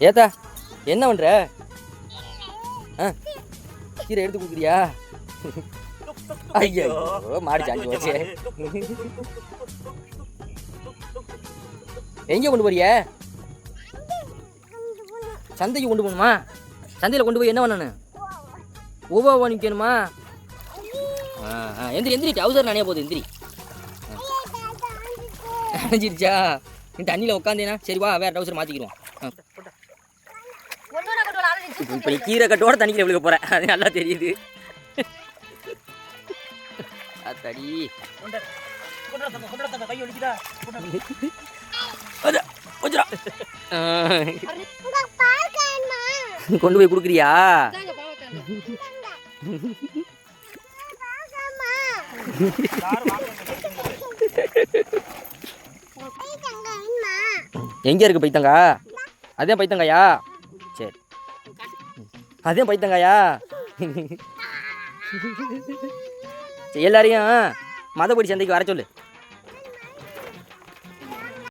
ஏத்தா என்ன பண்ற? ஆ கீரை எடுத்து கொடுக்குறியா? ஐயோ மாடி சாஞ்சு போச்சு. எங்கே கொண்டு போறிய? சந்தைக்கு கொண்டு போகணுமா? சந்தையில் கொண்டு போய் என்ன பண்ணணும்? ஓவா வாங்கிக்கணுமா எந்திரி எந்திரி டவுசர் நானே போகுது எந்திரி. அணைஞ்சிருச்சா? நீ தண்ணியில் உட்காந்தேனா சரி வா வேறு டவுசர் மாற்றிக்கிடுவோம் இப்போ நீ கீரை கட்டோட தண்ணிக்கிற விழுக போகிற அது நல்லா தெரியுது. அத்தடி. அது, கொண்டு போய் கொடுக்குறியா? எங்க இருக்கு பைத்தங்கா? அதே பைத்தங்காயா? அதே பைத்தங்காயா எல்லாரையும் மதப்படி சந்தைக்கு வர சொல்லு.